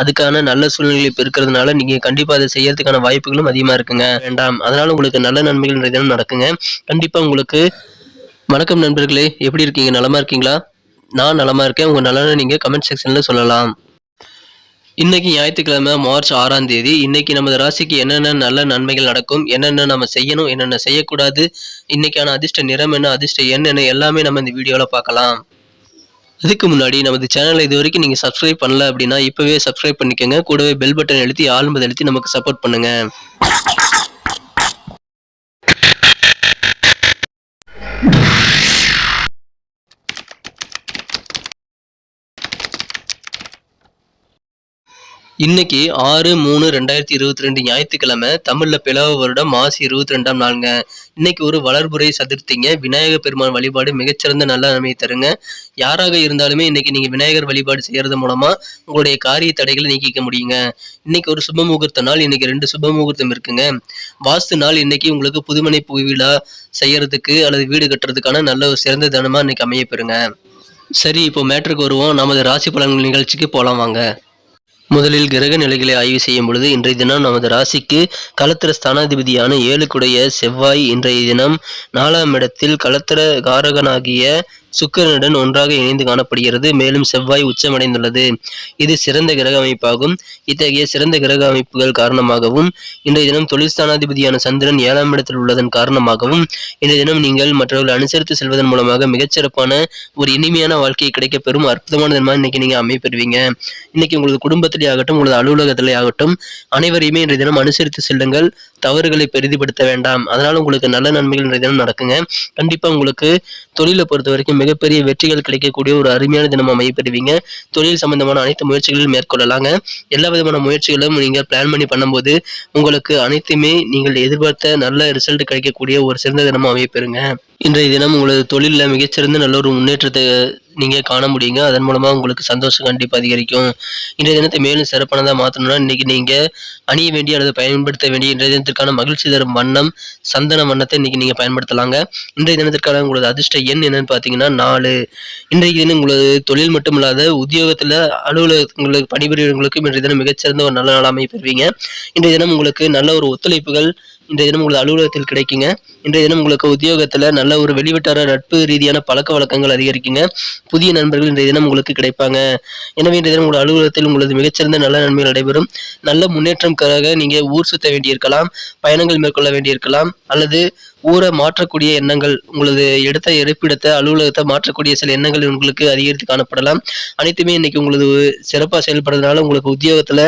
அதுக்கான நல்ல சூழ்நிலை இப்போ இருக்கிறதுனால நீங்க கண்டிப்பா அதை செய்யறதுக்கான வாய்ப்புகளும் அதிகமா இருக்குங்க. வேண்டாம். அதனால உங்களுக்கு நல்ல நன்மைகள் நிறைய நடக்குங்க. கண்டிப்பா உங்களுக்கு வணக்கம் நண்பர்களே. எப்படி இருக்கீங்க? நலமா இருக்கீங்களா? நான் நலமா இருக்கேன். உங்க நலனை நீங்க கமெண்ட் செக்ஷன்ல சொல்லலாம். இன்னைக்கு ஞாயிற்றுக்கிழமை மார்ச் ஆறாம் தேதி. இன்னைக்கு நமது ராசிக்கு என்னென்ன நல்ல நன்மைகள் நடக்கும்? என்னென்ன நம்ம செய்யணும்? என்னென்ன செய்யக்கூடாது? இன்னைக்கான அதிர்ஷ்ட நிறம் என்ன? அதிர்ஷ்ட எண் என்ன? எல்லாமே நம்ம இந்த வீடியோவில் பார்க்கலாம். அதுக்கு முன்னாடி நமது சேனலை இது வரைக்கும் நீங்கள் சப்ஸ்கிரைப் பண்ணல அப்படின்னா இப்போவே சப்ஸ்கிரைப் பண்ணிக்கோங்க. கூடவே பெல் பட்டன் எழுத்தி ஆழ்மதி எழுத்தி நமக்கு சப்போர்ட் பண்ணுங்கள் இன்னைக்கு ஆறு மூணு ரெண்டாயிரத்தி இருபத்தி ரெண்டு ஞாயிற்றுக்கிழமை தமிழ்ல பிளவ வருடம் மாசி இருபத்தி ரெண்டாம் நாளுங்க. இன்னைக்கு ஒரு வளர்புரை சதுர்த்திங்க. விநாயகர் பெருமான் வழிபாடு மிகச்சிறந்த நல்ல நன்மையை தருங்க. யாராக இருந்தாலுமே இன்னைக்கு நீங்க விநாயகர் வழிபாடு செய்யறது மூலமா உங்களுடைய காரிய தடைகளை நீக்கிக்க முடியுங்க. இன்னைக்கு ஒரு சுப முகூர்த்த நாள் இன்னைக்கு ரெண்டு சுப முகூர்த்தம் இருக்குங்க. வாஸ்து நாள் இன்னைக்கு உங்களுக்கு புதுமனை புவிழா செய்யறதுக்கு அல்லது வீடு கட்டுறதுக்கான நல்ல ஒரு சிறந்த தினமா இன்னைக்கு அமைய பெறுங்க. சரி இப்போ மேட்ருக்கு வருவோம். நமது ராசி பலன்கள் நிகழ்ச்சிக்கு போலாம் வாங்க. முதலில் கிரக நிலைகளை ஆய்வு செய்யும் பொழுது இன்றைய தினம் நமது ராசிக்கு களத்திர ஸ்தானாதிபதியான ஏழுக்குடைய செவ்வாய் இன்றைய தினம் நாலாம் இடத்தில் களத்திர காரகனாகிய சுக்கிரனுடன் ஒன்றாக இணைந்து காணப்படுகிறது. மேலும் செவ்வாய் உச்சமடைந்துள்ளது. இது சிறந்த கிரக அமைப்பாகும். இத்தகைய சிறந்த கிரக அமைப்புகள் காரணமாகவும் இன்றைய தினம் தொழில்ஸ்தானாதிபதியான சந்திரன் ஏழாம் இடத்தில் உள்ளதன் காரணமாகவும் இன்றைய தினம் நீங்கள் மற்றவர்களை அனுசரித்து செல்வதன் மூலமாக மிகச்சிறப்பான ஒரு இனிமையான வாழ்க்கை கிடைக்க பெறும் அற்புதமான தினமாக இன்னைக்கு நீங்க அமைப்பெறுவீங்க இன்னைக்கு உங்களது குடும்பத்திலே ஆகட்டும் உங்களது அலுவலகத்திலே ஆகட்டும் அனைவரையுமே இன்றைய தினம் அனுசரித்து செல்லுங்கள். தவறுகளை பெரிதுபடுத்த வேண்டாம். அதனால உங்களுக்கு நல்ல நன்மைகள் இன்றைய தினம் நடக்குங்க. கண்டிப்பா உங்களுக்கு தொழிலை பொறுத்த வரைக்கும் மிகப்பெரிய வெற்றிகள் கிடைக்கக்கூடிய ஒரு அருமையான தினம் அமையப்பெறுவீங்க. தொழில் சம்பந்தமான அனைத்து முயற்சிகளையும் மேற்கொள்ளலாங்க. எல்லா விதமான முயற்சிகளும் நீங்கள் பிளான் பண்ணி பண்ணும்போது உங்களுக்கு அனைத்துமே நீங்கள் எதிர்பார்த்த நல்ல ரிசல்ட் கிடைக்கக்கூடிய ஒரு சிறந்த தினமாக அமையப்பெறுங்க. இன்றைய தினம் உங்களது தொழிலில் மிகச்சிறந்த நல்ல ஒரு முன்னேற்றத்தை நீங்கள் காண முடியுங்க. அதன் மூலமாக உங்களுக்கு சந்தோஷம் கண்டிப்பாக அதிகரிக்கும். இன்றைய தினத்தை மேலும் சிறப்பானதாக மாற்றணும்னா இன்னைக்கு நீங்கள் அணிய வேண்டிய அல்லது பயன்படுத்த வேண்டிய இன்றைய தினத்திற்கான மகிழ்ச்சி தரும் வண்ணம் சந்தன வண்ணத்தை இன்றைக்கி நீங்கள் பயன்படுத்தலாங்க. இன்றைய தினத்திற்கான உங்களது அதிர்ஷ்ட எண் என்னன்னு பார்த்தீங்கன்னா நாலு. இன்றைக்கு தினம் உங்களது தொழில் மட்டும் இல்லாத உத்தியோகத்தில் அலுவலகங்களுக்கு பணிபுரியவர்களுக்கும் இன்றைய தினம் மிகச்சிறந்த ஒரு நல்ல நாளாமை பெறுவீங்க. இன்றைய தினம் உங்களுக்கு நல்ல ஒரு ஒத்துழைப்புகள் இன்றைய தினம் உங்களது அலுவலகத்தில் கிடைக்குங்க. இன்றைய தினம் உங்களுக்கு உத்தியோகத்தில் நல்ல ஒரு வெளிவட்டார நட்பு ரீதியான பழக்க வழக்கங்கள் அதிகரிக்குங்க. புதிய நண்பர்கள் இன்றைய தினம் உங்களுக்கு கிடைப்பாங்க. எனவே இன்றைய தினம் உங்களது அலுவலகத்தில் உங்களது மிகச்சிறந்த நல்ல நன்மைகள் நடைபெறும். நல்ல முன்னேற்றம்காக நீங்கள் ஊர் சுத்த வேண்டியிருக்கலாம் பயணங்கள் மேற்கொள்ள வேண்டியிருக்கலாம் அல்லது ஊரை மாற்றக்கூடிய எண்ணங்கள் உங்களது எடுத்த இருப்பிடத்தை அலுவலகத்தை மாற்றக்கூடிய சில எண்ணங்கள் உங்களுக்கு அதிகரித்து காணப்படலாம். அனைத்துமே இன்னைக்கு உங்களது சிறப்பாக செயல்படுறதுனால உங்களுக்கு உத்தியோகத்துல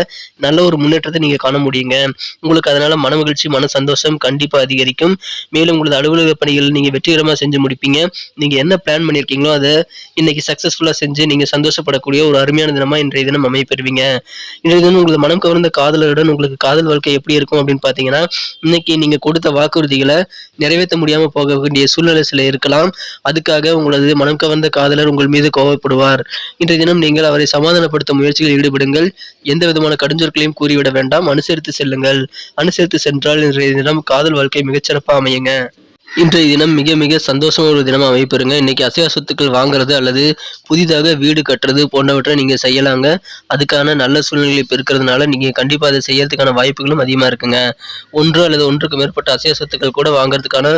நல்ல ஒரு முன்னேற்றத்தை நீங்க காண முடியுங்க. உங்களுக்கு அதனால மன மகிழ்ச்சி மன சந்தோஷம் சந்தோஷம் கண்டிப்பா அதிகரிக்கும். மேலும் உங்களது அலுவலக பணிகள் நீங்க வெற்றிகரமா செஞ்சு முடிப்பீங்க. நீங்க என்ன பிளான் பண்ணியிருக்கீங்களோ அதை இன்னைக்கு சக்சஸ்ஃபுல்லா செஞ்சு நீங்க சந்தோஷப்படக்கூடிய ஒரு அருமையான தினமா இன்றைய தினம் அமைப்பெறுவீங்க இன்றைய தினம் உங்களது மனம் கவர்ந்த காதலருடன் உங்களுக்கு காதல் வாழ்க்கை எப்படி இருக்கும் அப்படின்னு பாத்தீங்கன்னா இன்னைக்கு நீங்க கொடுத்த வாக்குறுதிகளை நிறைவேற்ற முடியாம போக வேண்டிய சூழ்நிலை சில இருக்கலாம். அதுக்காக உங்களது மனம் கவர்ந்த காதலர் உங்கள் மீது கோவப்படுவார். இன்றைய தினம் நீங்கள் அவரை சமாதானப்படுத்த முயற்சிகளில் ஈடுபடுங்கள். எந்த விதமான கடுஞ்சொற்களையும் கூறிவிட வேண்டாம். அனுசரித்து செல்லுங்கள். அனுசரித்து சென்றால் இன்றைய தினம் காதல் வாழ்க்கை மிகச்சிறப்பாக அமையுங்க. இன்றைய தினம் மிக மிக சந்தோஷமான ஒரு தினமாக அமைப்பிருங்க இன்னைக்கு அசையா சொத்துக்கள் வாங்குறது அல்லது புதிதாக வீடு கட்டுறது போன்றவற்றை நீங்கள் செய்யலாங்க. அதுக்கான நல்ல சூழ்நிலை இப்போ இருக்கிறதுனால நீங்கள் கண்டிப்பாக அதை செய்யறதுக்கான வாய்ப்புகளும் அதிகமாக இருக்குங்க. ஒன்று அல்லது ஒன்றுக்கு மேற்பட்ட அசையா சொத்துக்கள் கூட வாங்குறதுக்கான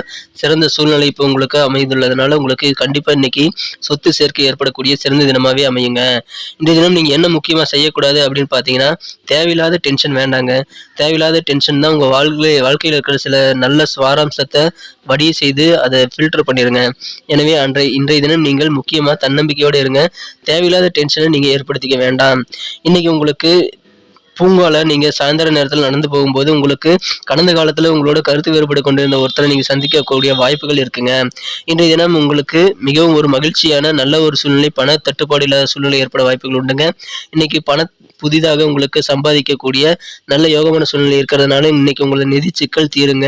சிறந்த சூழ்நிலை இப்போ உங்களுக்கு அமைந்துள்ளதுனால உங்களுக்கு கண்டிப்பாக இன்னைக்கு சொத்து சேர்க்கை ஏற்படக்கூடிய சிறந்த தினமாகவே அமையுங்க. இன்றைய தினம் நீங்கள் என்ன முக்கியமாக செய்யக்கூடாது அப்படின்னு பார்த்தீங்கன்னா தேவையில்லாத டென்ஷன் வேண்டாங்க. தேவையில்லாத டென்ஷன் தான் உங்கள் வாழ்க்கை வாழ்க்கையில் இருக்கிற சில நல்ல சுவாரம்சத்தை வடிய செய்து அதை ஃபில்டர் பண்ணிடுங்க எனவே அன்றைய இன்றைய தினம் நீங்கள் முக்கியமாக தன்னம்பிக்கையோடு இருங்க. தேவையில்லாத டென்ஷனை நீங்கள் ஏற்படுத்திக்க வேண்டாம். இன்னைக்கு உங்களுக்கு பூங்கால நீங்க சாயந்தர நேரத்தில் நடந்து போகும்போது உங்களுக்கு கடந்த காலத்துல உங்களோட கருத்து வேறுபாடு கொண்டிருந்த ஒருத்தரை நீங்க சந்திக்கக்கூடிய வாய்ப்புகள் இருக்குங்க. இன்றைய தினம் உங்களுக்கு மிகவும் ஒரு மகிழ்ச்சியான நல்ல ஒரு சூழ்நிலை பண தட்டுப்பாடு இல்லாத சூழ்நிலை ஏற்பட வாய்ப்புகள் உண்டுங்க. இன்னைக்கு பண புதிதாக உங்களுக்கு சம்பாதிக்கக்கூடிய நல்ல யோகமான சூழ்நிலை இருக்கிறதுனால இன்னைக்கு உங்களது நிதி சிக்கல் தீருங்க.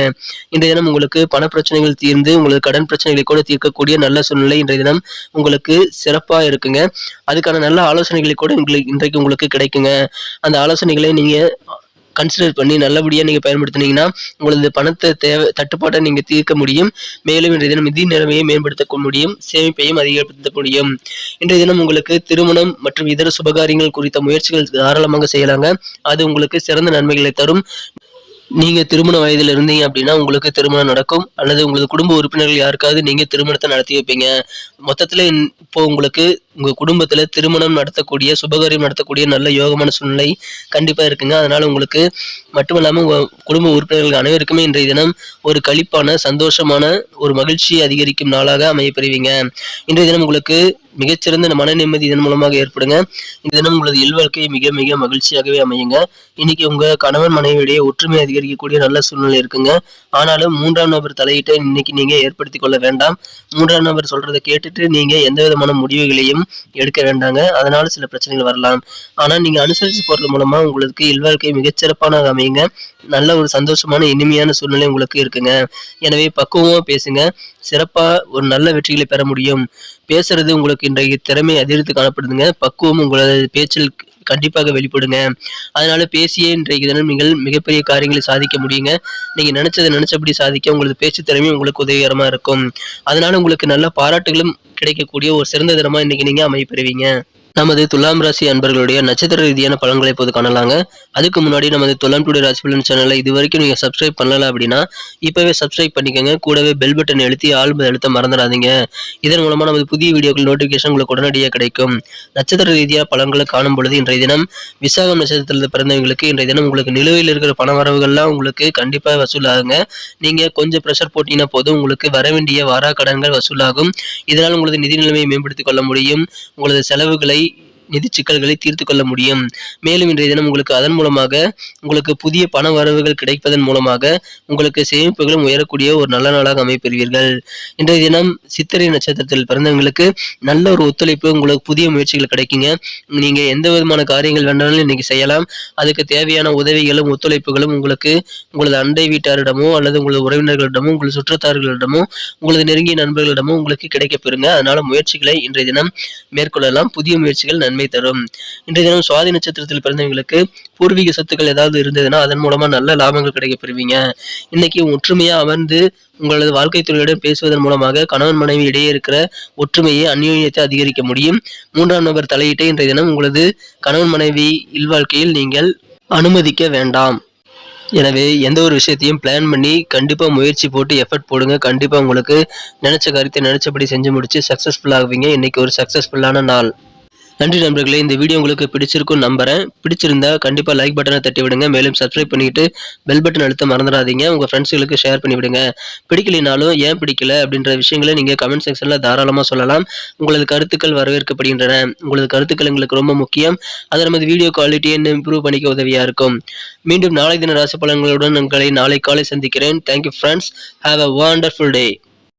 இன்றைய தினம் உங்களுக்கு பண பிரச்சனைகள் தீர்ந்து உங்களது கடன் பிரச்சனைகளை கூட தீர்க்கக்கூடிய நல்ல சூழ்நிலை இன்றைய தினம் உங்களுக்கு சிறப்பாக இருக்குங்க. அதுக்கான நல்ல ஆலோசனைகளை கூட உங்களுக்கு இன்றைக்கு உங்களுக்கு கிடைக்குங்க. அந்த ஆலோசனைகள் நீங்க கன்சிடர் பண்ணி நல்லபடியாக நீங்கள் பயன்படுத்தினீங்கன்னா உங்களது பணத்தை தேவை தட்டுப்பாட்டை நீங்கள் தீர்க்க முடியும். மேலும் இன்றைய தினம் நிதி நிலைமையை மேம்படுத்த முடியும். சேமிப்பையும் அதிகப்படுத்த முடியும். இன்றைய தினம் உங்களுக்கு திருமணம் மற்றும் இதர சுபகாரியங்கள் குறித்த முயற்சிகள் தாராளமாக செய்யலாங்க. அது உங்களுக்கு சிறந்த நன்மைகளை தரும். நீங்கள் திருமண வயதில் இருந்தீங்க அப்படின்னா உங்களுக்கு திருமணம் நடக்கும். அல்லது உங்களது குடும்ப உறுப்பினர்கள் யாருக்காவது நீங்கள் திருமணத்தை நடத்தி வைப்பீங்க. மொத்தத்தில் இன்- இப்போ உங்களுக்கு உங்கள் குடும்பத்தில் திருமணம் நடத்தக்கூடிய சுபகாரியம் நடத்தக்கூடிய நல்ல யோகமான சூழ்நிலை கண்டிப்பாக இருக்குங்க. அதனால் உங்களுக்கு மட்டுமல்லாம உங்கள் குடும்ப உறுப்பினர்கள் அனைவருக்குமே இன்றைய தினம் ஒரு களிப்பான சந்தோஷமான ஒரு மகிழ்ச்சியை அதிகரிக்கும் நாளாக அமையப்பெறுவீங்க இன்றைய தினம் உங்களுக்கு மிகச்சிறந்த மன நிம்மதி இதன் மூலமாக ஏற்படுங்க. இந்த தினம் உங்களது இல்வாழ்க்கை மிக மிக மகிழ்ச்சியாகவே அமையுங்க. இன்னைக்கு உங்க கணவன் மனைவியிடையே ஒற்றுமை அதிகரிக்கக்கூடிய நல்ல சூழ்நிலை இருக்குங்க. ஆனாலும் மூன்றாம் நபர் தலையீட்டை இன்னைக்கு நீங்க ஏற்படுத்தி கொள்ள வேண்டாம். மூன்றாம் நபர் சொல்றதை கேட்டுட்டு நீங்க எந்த விதமான முடிவுகளையும் எடுக்க வேண்டாங்க. அதனால சில பிரச்சனைகள் வரலாம். ஆனா நீங்க அனுசரிச்சு போறது மூலமா உங்களுக்கு இல்வாழ்க்கை மிகச்சிறப்பான அமையுங்க. நல்ல ஒரு சந்தோஷமான இனிமையான சூழ்நிலை உங்களுக்கு இருக்குங்க. எனவே பக்குவமா பேசுங்க. சிறப்பா ஒரு நல்ல வெற்றிகளை பெற முடியும். பேசுறது உங்களுக்கு இன்றைய திறமை அதிகரித்து காணப்படுதுங்க. பக்குவம் உங்களது பேச்சில் கண்டிப்பாக வெளிப்படுங்க. அதனால பேசியே இன்றைக்கு தினம் நீங்கள் மிகப்பெரிய காரியங்களை சாதிக்க முடியுங்க. நீங்க நினைச்சதை நினைச்சபடி சாதிக்க உங்களது பேச்சு திறமையும் உங்களுக்கு உதவிகரமா இருக்கும். அதனால உங்களுக்கு நல்ல பாராட்டுகளும் கிடைக்கக்கூடிய ஒரு சிறந்த தினமா இன்னைக்கு நீங்க அமைப்பெறுவீங்க நமது துலாம் ராசி அன்பர்களுடைய நட்சத்திர ரீதியான பலன்களை இப்போது காணலாங்க. அதுக்கு முன்னாடி நமது துலாம் டுடே ராசி பலன் சேனலை இது வரைக்கும் நீங்கள் சப்ஸ்கிரைப் பண்ணல அப்படின்னா இப்போவே சப்ஸ்கிரைப் பண்ணிக்கோங்க. கூடவே பெல் பட்டன் எழுத்தி ஆல் அழுத்த மறந்துடாதீங்க. இதன் மூலமாக நமது புதிய வீடியோக்கள் நோட்டிஃபிகேஷன் உங்களுக்கு உடனடியாக கிடைக்கும். நட்சத்திர ரீதியாக பலன்களை காணும் பொழுது இன்றைய தினம் விசாகம் நட்சத்திரத்தில் பிறந்தவங்களுக்கு இன்றைய தினம் உங்களுக்கு நிலுவையில் இருக்கிற பண வரவுகள்லாம் உங்களுக்கு கண்டிப்பாக வசூலாகுங்க. நீங்கள் கொஞ்சம் ப்ரெஷர் போட்டீங்கன்னா போதும். உங்களுக்கு வர வேண்டிய வாரா கடன்கள் வசூலாகும். இதனால் உங்களது நிதி நிலைமையை மேம்படுத்திக் கொள்ள முடியும். உங்களது செலவுகளை நிதி சிக்கல்களை தீர்த்து கொள்ள முடியும். மேலும் இன்றைய தினம் உங்களுக்கு அதன் மூலமாக உங்களுக்கு புதிய பண வரவுகள் கிடைப்பதன் மூலமாக உங்களுக்கு சேமிப்புகளும் உயரக்கூடிய ஒரு நல்ல நாளாக அமைப்பெறுவீர்கள். இன்றைய தினம் சித்திரை நட்சத்திரத்தில் பிறந்தவங்களுக்கு நல்ல ஒரு ஒத்துழைப்பு உங்களுக்கு புதிய முயற்சிகள் கிடைக்குங்க. நீங்க எந்த விதமான காரியங்கள் வேண்டாலும் இன்னைக்கு செய்யலாம். அதுக்கு தேவையான உதவிகளும் ஒத்துழைப்புகளும் உங்களுக்கு உங்களது அண்டை வீட்டாரிடமோ அல்லது உங்களது உறவினர்களிடமோ உங்களது சுற்றத்தார்களிடமோ உங்களது நெருங்கிய நண்பர்களிடமோ உங்களுக்கு கிடைக்கப் பெறுங்க. அதனால முயற்சிகளை இன்றைய தினம் மேற்கொள்ளலாம். புதிய முயற்சிகள் நன்மை தரும். இன்றைய தினம் சுவாதி நட்சத்திரத்தில் பிறந்தவங்களுக்கு பூர்வீக சொத்துக்கள் ஏதாவது இருந்ததுன்னா அதன் மூலமா நல்ல லாபங்கள் கிடைக்க பெறுவீங்க இன்னைக்கு ஒற்றுமையா அமர்ந்து உங்களது வாழ்க்கை துறையுடன் பேசுவதன் மூலமாக கணவன் மனைவி இடையே இருக்கிற ஒற்றுமையை அந்யோன்யத்தை அதிகரிக்க முடியும். மூன்றாம் நபர் தலையீட்டை இன்றைய தினம் உங்களது கணவன் மனைவி இல்வாழ்க்கையில் நீங்கள் அனுமதிக்க வேண்டாம். எனவே எந்த ஒரு விஷயத்தையும் பிளான் பண்ணி கண்டிப்பாக முயற்சி போட்டு எஃபர்ட் போடுங்க. கண்டிப்பாக உங்களுக்கு நினைச்ச காரியத்தை நினைச்சபடி செஞ்சு முடிச்சு சக்ஸஸ்ஃபுல் ஆகுவீங்க. இன்னைக்கு ஒரு சக்ஸஸ்ஃபுல்லான நாள். நன்றி நண்பர்களே இந்த வீடியோ உங்களுக்கு பிடிச்சிருக்கும் நம்புறேன். பிடிச்சிருந்தா கண்டிப்பாக லைக் பட்டனை தட்டி விடுங்க. மேலும் சப்ஸ்கிரைப் பண்ணிட்டு பெல் பட்டன் அழுத்த மறந்துடாதீங்க. உங்கள் ஃப்ரெண்ட்ஸுகளுக்கு ஷேர் பண்ணி விடுங்க. பிடிக்கலினாலும் ஏன் பிடிக்கல அப்படின்ற விஷயங்களை நீங்கள் கமெண்ட் செக்ஷனில் தாராளமாக சொல்லலாம். உங்களது கருத்துக்கள் வரவேற்கப்படுகின்றன. உங்களது கருத்துக்கள் எங்களுக்கு ரொம்ப முக்கியம். அது நமது வீடியோ குவாலிட்டியை இம்ப்ரூவ் பண்ணிக்க உதவியாக இருக்கும். மீண்டும் நாளை தின ராசி பலன்களுடன் உங்களை நாளை காலை சந்திக்கிறேன். Thank you friends have a wonderful day